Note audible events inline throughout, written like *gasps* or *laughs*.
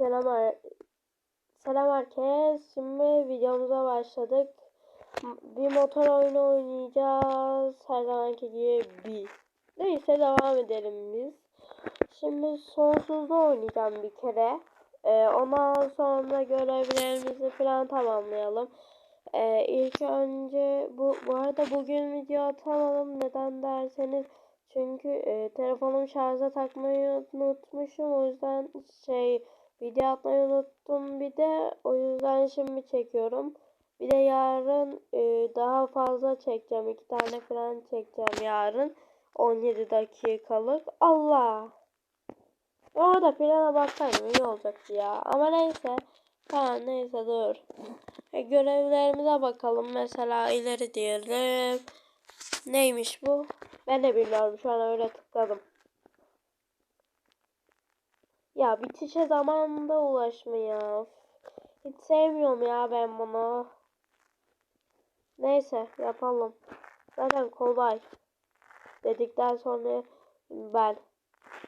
Selam Selam herkes. Şimdi videomuza başladık. Bir motor oyunu oynayacağız. Her zamanki gibi bir. Neyse devam edelim biz. Şimdi sonsuzda oynayacağım bir kere. Ee, ondan sonra görevlerimizi falan tamamlayalım. Ee, ilk önce bu bu arada bugün video atamadım. Neden derseniz çünkü e, telefonumu şarja takmayı unutmuşum. O yüzden şey video atmayı unuttum bir de. O yüzden şimdi çekiyorum. Bir de yarın e, daha fazla çekeceğim. iki tane falan çekeceğim yarın. 17 dakikalık. Allah. Orada plana baksaydım iyi olacaktı ya. Ama neyse. Tamam neyse dur. *laughs* E, görevlerimize bakalım. Mesela ileri diyelim. Neymiş bu? Ben de bilmiyorum şu an öyle tıkladım. Ya bitişe zamanında ulaşma ya. Hiç sevmiyorum ya ben bunu. Neyse yapalım. Zaten kolay. Dedikten sonra ben.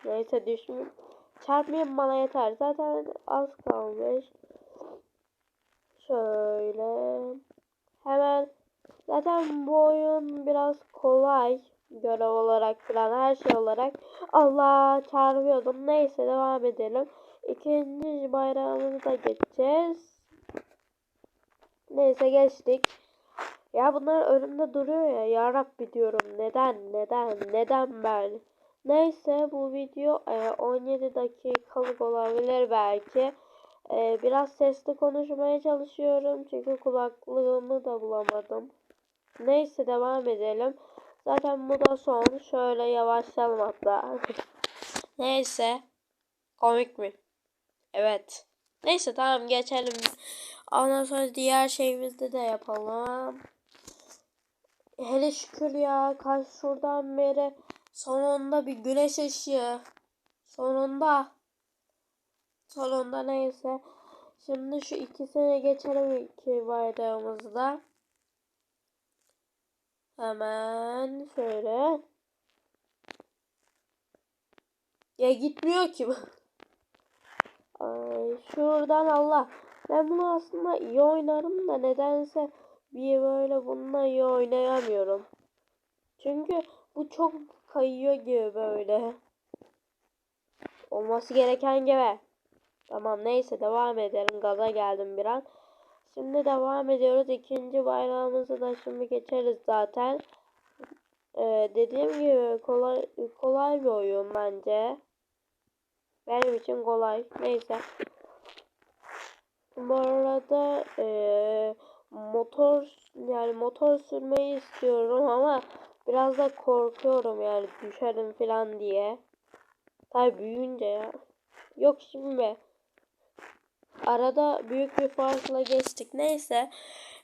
Neyse düşmeyeyim. Çarpmayayım bana yeter. Zaten az kalmış. Şöyle. Hemen. Zaten bu oyun biraz kolay görev olarak falan her şey olarak Allah çağırıyordum. Neyse devam edelim. İkinci bayrağımızı da geçeceğiz. Neyse geçtik. Ya bunlar önümde duruyor ya. Ya Rabbi diyorum. Neden? Neden? Neden ben? Neyse bu video 17 e, dakikalık olabilir belki. E, biraz sesli konuşmaya çalışıyorum. Çünkü kulaklığımı da bulamadım. Neyse devam edelim. Zaten bu da son. Şöyle yavaşlayalım hatta. *laughs* Neyse. Komik mi? Evet. Neyse tamam geçelim. Ondan sonra diğer şeyimizde de yapalım. Hele şükür ya. Kaç şuradan beri sonunda bir güneş ışığı. Sonunda. Sonunda neyse. Şimdi şu ikisini geçelim iki bayrağımızda. Hemen şöyle. Ya gitmiyor ki. *laughs* Ay, şuradan Allah. Ben bunu aslında iyi oynarım da nedense bir böyle bununla iyi oynayamıyorum. Çünkü bu çok kayıyor gibi böyle. Olması gereken gibi. Tamam neyse devam edelim. Gaza geldim bir an. Şimdi devam ediyoruz. İkinci bayrağımızı da şimdi geçeriz zaten. Ee, dediğim gibi kolay kolay bir oyun bence. Benim için kolay. Neyse. Bu arada e, motor yani motor sürmeyi istiyorum ama biraz da korkuyorum yani düşerim falan diye. Tabi büyüyünce ya. Yok şimdi. Arada büyük bir farkla geçtik. Neyse.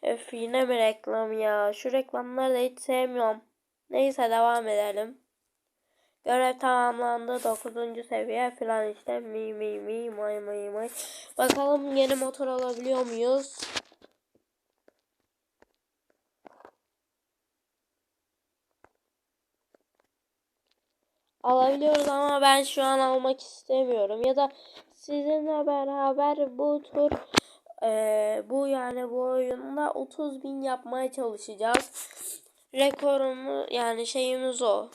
Öf yine mi reklam ya? Şu reklamları da hiç sevmiyorum. Neyse devam edelim. Görev tamamlandı. 9. seviye falan işte. Mi mi mi may may may. Bakalım yeni motor alabiliyor muyuz? Alabiliyoruz ama ben şu an almak istemiyorum. Ya da sizinle beraber bu tur e, bu yani bu oyunda 30 bin yapmaya çalışacağız. Rekorumu yani şeyimiz o.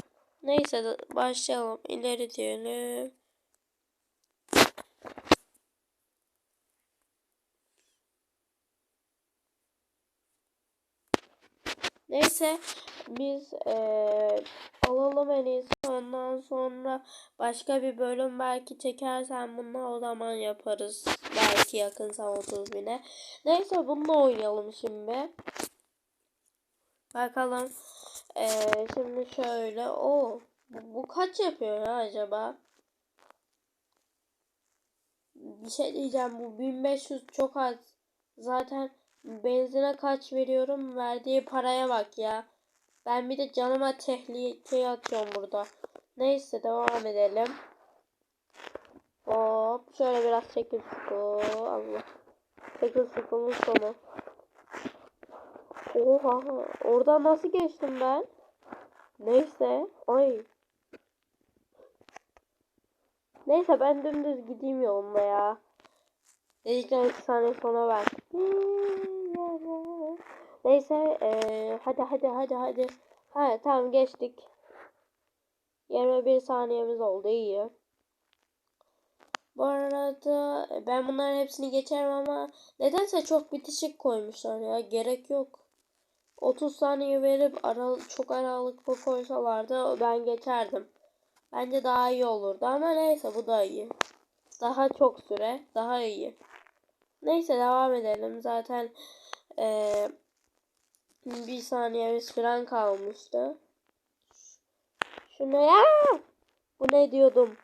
Neyse başlayalım. İleri diyelim. Neyse biz ee, alalım en iyisi. Ondan sonra başka bir bölüm belki çekersen bunu o zaman yaparız. Belki yakınsa 30 bine. Neyse bununla oynayalım şimdi. Bakalım. Ee, şimdi şöyle. o bu, bu kaç yapıyor ya acaba? Bir şey diyeceğim. Bu 1500 çok az. Zaten benzine kaç veriyorum? Verdiği paraya bak ya. Ben bir de canıma tehlikeye atıyorum burada. Neyse devam edelim. Hop şöyle biraz çekil sıkı. Allah. Çekil sıkının sonu. Oha oradan nasıl geçtim ben? Neyse. Ay. Neyse ben dümdüz gideyim yolunda ya. Dedikten 2 saniye sonra ver. Neyse eee, hadi hadi hadi hadi. Ha tamam geçtik. 21 saniyemiz oldu iyi. Bu arada ben bunların hepsini geçerim ama nedense çok bitişik koymuşlar ya. Gerek yok. 30 saniye verip ara, çok aralıklı koysalardı ben geçerdim. Bence daha iyi olurdu ama neyse bu da iyi. Daha çok süre daha iyi. Neyse devam edelim. Zaten eee bir saniyemiz falan kalmıştı. Şunu ya. Bu ne diyordum?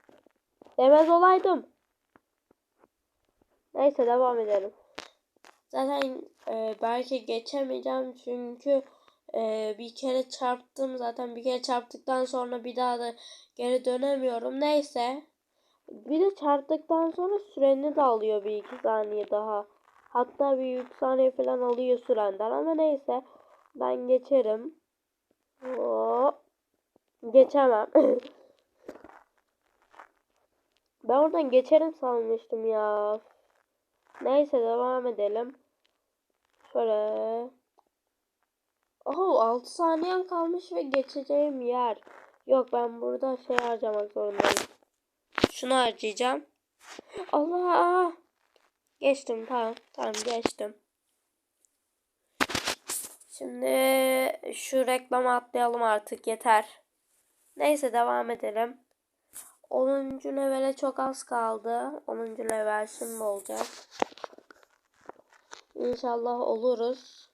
Demez olaydım. Neyse devam edelim. Zaten e, belki geçemeyeceğim çünkü e, bir kere çarptım. Zaten bir kere çarptıktan sonra bir daha da geri dönemiyorum. Neyse. Bir de çarptıktan sonra süreni de alıyor bir iki saniye daha. Hatta bir üç saniye falan alıyor sürenden ama neyse. Ben geçerim. Oo. Geçemem. *laughs* ben oradan geçerim sanmıştım ya. Neyse devam edelim. Şöyle. Oho 6 saniyen kalmış ve geçeceğim yer. Yok ben burada şey harcamak zorundayım. Şunu harcayacağım. Allah! Geçtim tamam. Tamam geçtim. Şimdi şu reklamı atlayalım artık yeter. Neyse devam edelim. 10. levele çok az kaldı. 10. level şimdi olacak. İnşallah oluruz.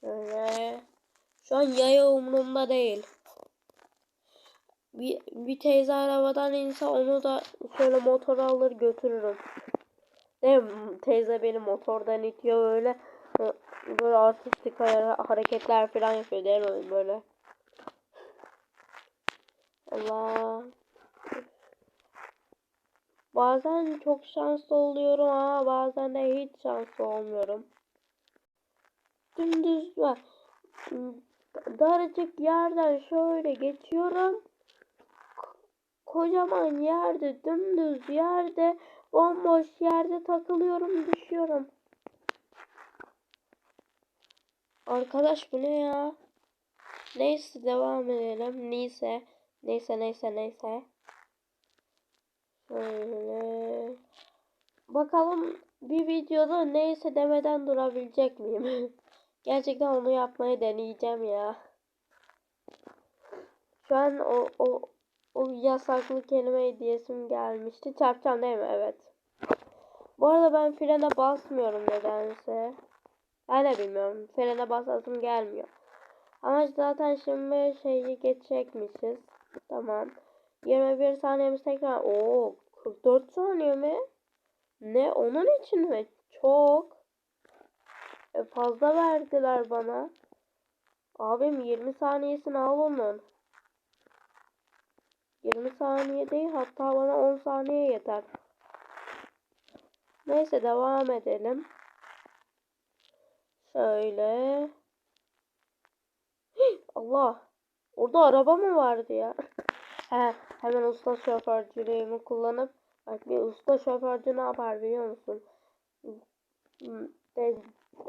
Şöyle. Şu an yaya umurumda değil. Bir, bir teyze arabadan inse onu da şöyle motora alır götürürüm. Mi? Teyze beni motordan itiyor öyle. Böyle artistik hareketler falan yapıyor değil mi? Böyle. Allah. Bazen çok şanslı oluyorum ama bazen de hiç şanslı olmuyorum. Dümdüz var. Daracık yerden şöyle geçiyorum. Kocaman yerde, dümdüz yerde, bomboş yerde takılıyorum, düşüyorum. Arkadaş bu ne ya? Neyse devam edelim. Neyse. Neyse neyse neyse. Şöyle. Bakalım bir videoda neyse demeden durabilecek miyim? *laughs* Gerçekten onu yapmayı deneyeceğim ya. Şu an o, o, o yasaklı kelime diyesim gelmişti. Çarpacağım değil mi? Evet. Bu arada ben frene basmıyorum nedense. Ben de bilmiyorum. Frene basasım gelmiyor. Ama zaten şimdi şeyi geçecekmişiz. Tamam. 21 saniyemiz tekrar. Oo 44 saniye mi? Ne? Onun için mi? Çok. E, fazla verdiler bana. Abim 20 saniyesini al onun. 20 saniye değil hatta bana 10 saniye yeter. Neyse devam edelim. Şöyle. *gasps* Allah. Orada araba mı vardı ya? *laughs* He, hemen usta şoförcülüğümü kullanıp bak bir usta şoförcü ne yapar biliyor musun? De,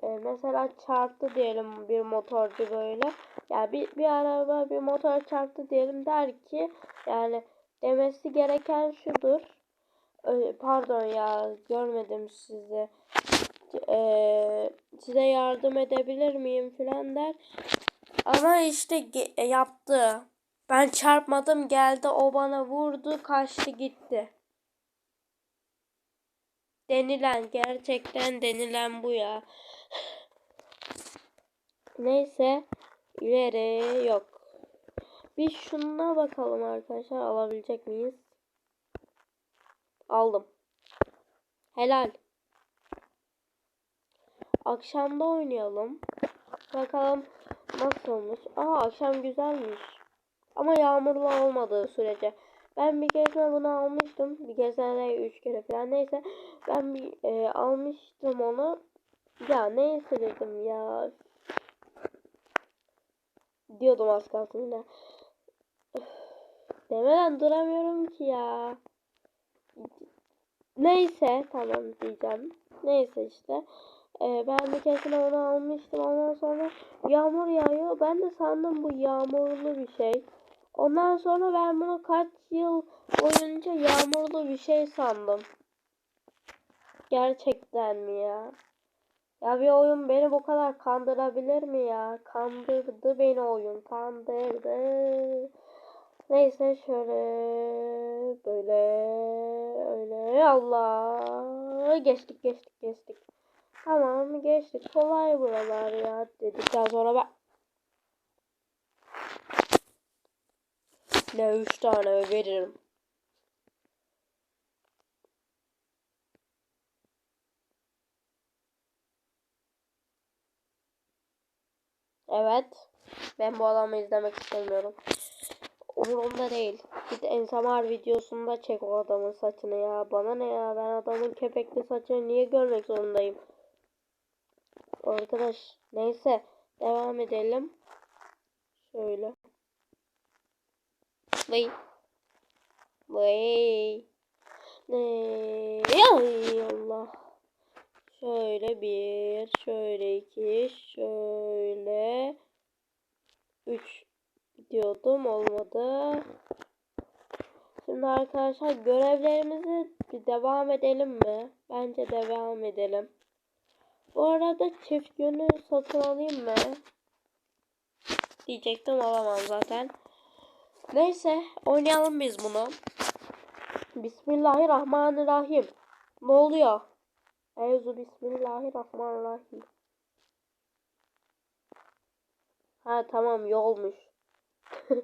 e, mesela çarptı diyelim bir motorcu böyle. Ya yani bir, bir araba bir motor çarptı diyelim der ki yani demesi gereken şudur. Pardon ya görmedim sizi. Ee, size yardım edebilir miyim filan der. Ama işte yaptı. Ben çarpmadım geldi o bana vurdu kaçtı gitti. Denilen gerçekten denilen bu ya. Neyse ileri yok. Bir şuna bakalım arkadaşlar alabilecek miyiz? Aldım. Helal. Akşamda oynayalım. Bakalım nasılmış. Aa akşam güzelmiş. Ama yağmurlu olmadığı sürece. Ben bir kere bunu almıştım. Bir kere de üç kere falan. Neyse ben bir e, almıştım onu. Ya neyse dedim ya. Diyordum az kalsın yine. *sighs* Demeden duramıyorum ki ya. Neyse tamam diyeceğim. Neyse işte. Ee, ben bir keresinde onu almıştım. Ondan sonra yağmur yağıyor. Ben de sandım bu yağmurlu bir şey. Ondan sonra ben bunu kaç yıl boyunca yağmurlu bir şey sandım. Gerçekten mi ya? Ya bir oyun beni bu kadar kandırabilir mi ya? Kandırdı beni oyun. Kandırdı. Neyse şöyle böyle öyle Allah geçtik geçtik geçtik. Tamam geçtik. Kolay buralar ya dedikten sonra ben ne üç tane veririm. Evet. Ben bu adamı izlemek istemiyorum. Umurumda değil. Git ensamar videosunda çek o adamın saçını ya. Bana ne ya ben adamın kepekli saçını niye görmek zorundayım? Arkadaş neyse devam edelim. Şöyle. Vay. Vay. Ne? Ay Allah. Şöyle bir, şöyle iki, şöyle üç diyordum olmadı. Şimdi arkadaşlar görevlerimizi bir devam edelim mi? Bence devam edelim. Bu arada çift yönü satın alayım mı? Diyecektim alamam zaten. Neyse oynayalım biz bunu. Bismillahirrahmanirrahim. Ne oluyor? Eyzu Bismillahirrahmanirrahim. Ha tamam yolmuş. *laughs*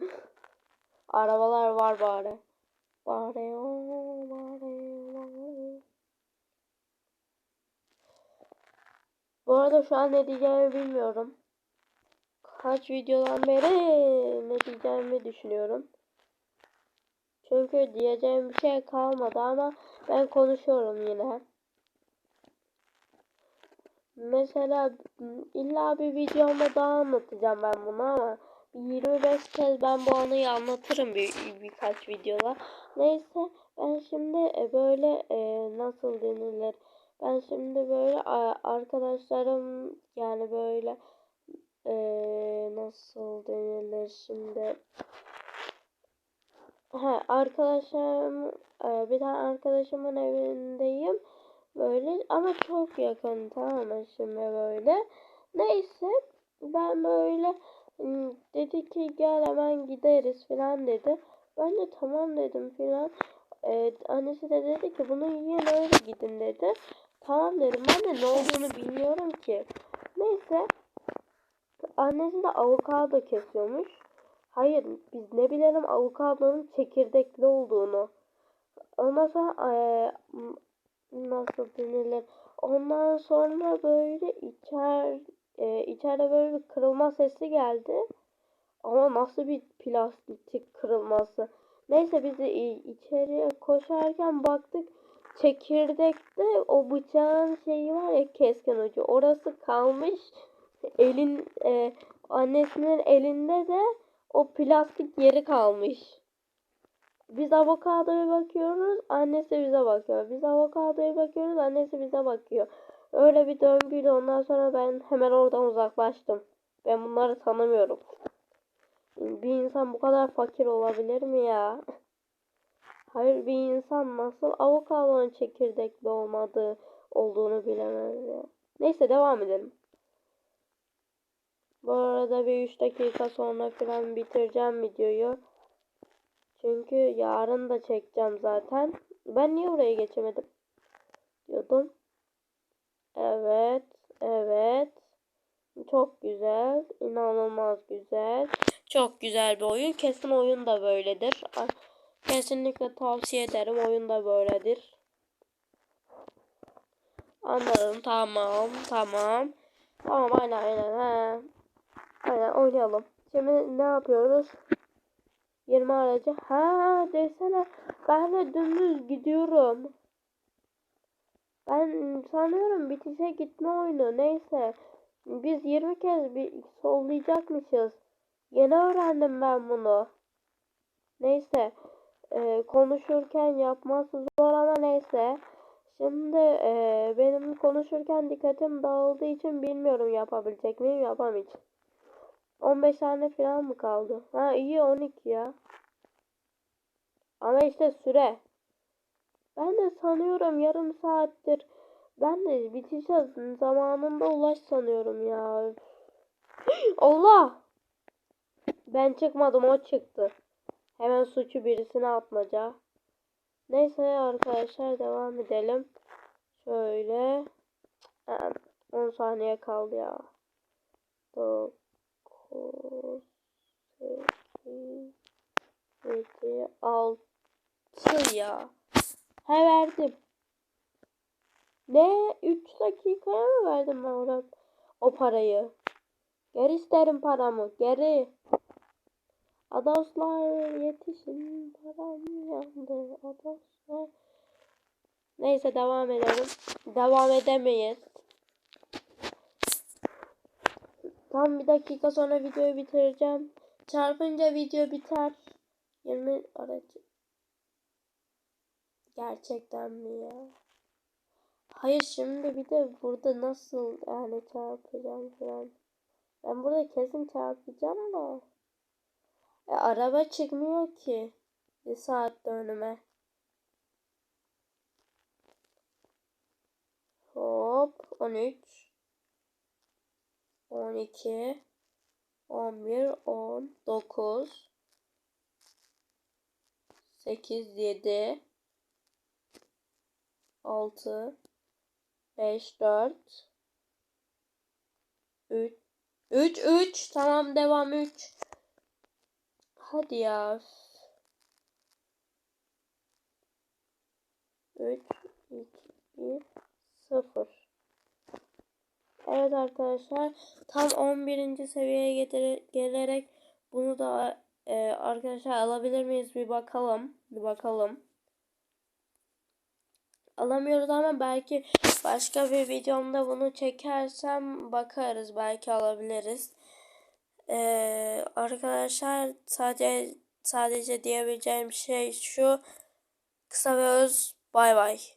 Arabalar var bari. Bari o, bari, bari. Bu arada şu an ne diyeceğimi bilmiyorum. Kaç videodan beri ne diyeceğimi düşünüyorum. Çünkü diyeceğim bir şey kalmadı ama ben konuşuyorum yine. Mesela illa bir videomda daha anlatacağım ben bunu ama 25 kez ben bu anıyı anlatırım bir, birkaç videoda. Neyse ben şimdi e, böyle e, nasıl denilir? Ben şimdi böyle arkadaşlarım yani böyle e, nasıl denilir şimdi? Ha arkadaşım e, bir tane arkadaşımın evindeyim. Böyle ama çok yakın tamam şimdi böyle. Neyse ben böyle hmm, dedi ki gel hemen gideriz falan dedi. Ben de tamam dedim falan. Ee, annesi de dedi ki bunu yiyin öyle gidin dedi. Tamam dedim ben de ne olduğunu bilmiyorum ki. Neyse annesi de avokado kesiyormuş. Hayır biz ne bilelim avokadonun çekirdekli olduğunu. Ondan sonra e, nasıl denilir? Ondan sonra böyle içer e, içeride böyle bir kırılma sesi geldi. Ama nasıl bir plastik kırılması. Neyse biz de içeriye koşarken baktık çekirdekte o bıçağın şeyi var ya keskin ucu orası kalmış. Elin e, annesinin elinde de o plastik yeri kalmış. Biz avokadoya bakıyoruz, annesi bize bakıyor. Biz avokadoya bakıyoruz, annesi bize bakıyor. Öyle bir döngüyle ondan sonra ben hemen oradan uzaklaştım. Ben bunları tanımıyorum. Bir insan bu kadar fakir olabilir mi ya? *laughs* Hayır bir insan nasıl avokadonun çekirdekli olmadığı olduğunu bilemez. Neyse devam edelim. Bu arada bir 3 dakika sonra falan bitireceğim videoyu. Çünkü yarın da çekeceğim zaten. Ben niye oraya geçemedim? Diyordum. Evet. Evet. Çok güzel. inanılmaz güzel. Çok güzel bir oyun. Kesin oyun da böyledir. Kesinlikle tavsiye ederim. Oyun da böyledir. Anladım. Tamam. Tamam. Tamam aynen aynen. He. Aynen oynayalım. Şimdi ne yapıyoruz? 20 aracı. Ha desene ben de dümdüz gidiyorum. Ben sanıyorum bitişe gitme oyunu. Neyse. Biz 20 kez bir sollayacakmışız. Yeni öğrendim ben bunu. Neyse. Ee, konuşurken yapması zor ama neyse. Şimdi eee, benim konuşurken dikkatim dağıldığı için bilmiyorum yapabilecek miyim yapamayacağım. 15 tane falan mı kaldı? Ha iyi 12 ya. Ama işte süre. Ben de sanıyorum yarım saattir. Ben de biteceğiz zamanında ulaş sanıyorum ya. *gasps* Allah! Ben çıkmadım o çıktı. Hemen suçu birisine atmaca. Neyse arkadaşlar devam edelim. Şöyle. Ha, 10 saniye kaldı ya. 9 8 7 6 ya. He verdim. Ne? 3 dakikaya mı verdim ben o parayı? Geri isterim paramı. Geri. Adoslar yetişin param yandı. Adoslar. Neyse devam edelim. Devam edemeyiz. Tam bir dakika sonra videoyu bitireceğim. Çarpınca video biter. 20 aracı. Gerçekten mi ya? Hayır şimdi bir de burada nasıl yani çarpacağım falan. Ben burada kesin çarpacağım da. E, araba çıkmıyor ki. Bir saatte önüme. Hop 13 12 11 10 9 8 7 6 5 4 3 3 3 tamam devam 3 Hadi ya. 3 2 1 0 Evet arkadaşlar tam 11. seviyeye gelerek bunu da e, arkadaşlar alabilir miyiz bir bakalım. Bir bakalım. Alamıyoruz ama belki başka bir videomda bunu çekersem bakarız belki alabiliriz. Ee, arkadaşlar sadece sadece diyebileceğim şey şu kısa ve öz bay bay.